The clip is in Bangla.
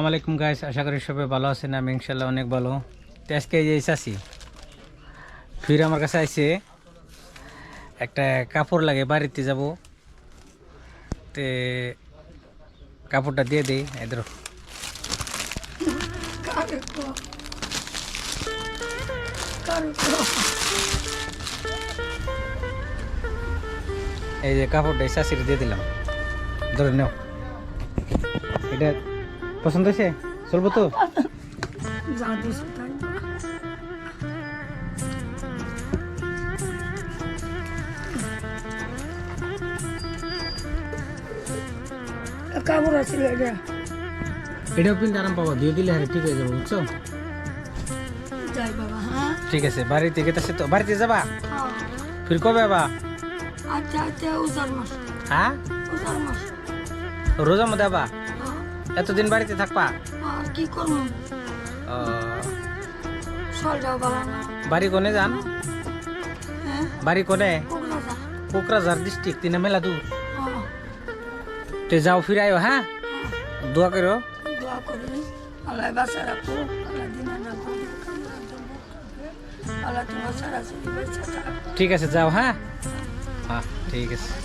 আসসালামাইকুম গাইস আশা করি সবাই ভালো আছেন, আমি ইনশাল্লাহ অনেক ভালো। তো আজকে যে চাষি, ফির আমার কাছে আইছে, একটা কাপড় লাগে, বাড়িতে যাব। তে কাপড়টা দিয়ে দিই এদের এই যে কাপড়টা এই দিয়ে দিলাম। ধরে নাও। এটা পছন্দ হয়েছে? চলবো তো? কাপড় আছে এটা। এটাও কিন্তু আরাম পাবো দিয়ে দিলে হ্যাঁ ঠিক হয়ে যাব বুঝছ? হ্যাঁ? ঠিক আছে বাড়িতে গেতেছে তো? বাড়িতে যাবা? হ্যাঁ। ফির কবে যাবা আচ্ছা আচ্ছা উজার মাস। হ্যাঁ? উজার মাস। রোজা মধ্যে হ্যাঁ। এতদিন বাড়িতে থাকবা? আর কি করব? শরীরটাও ভালো না বাড়ি কোনে যান? হ্যাঁ? বাড়ি কোনে? কোকরাঝার ডিস্ট্রিক্ট তিনা মেলা দূর। তে যাও ফির আয়ো হ্যাঁ দোয়া করো দোয়া করি। আল্লাহ বাসা রাখো আল্লাহ দিন ঠিক আছে যাও হ্যাঁ? হ্যাঁ ঠিক আছে।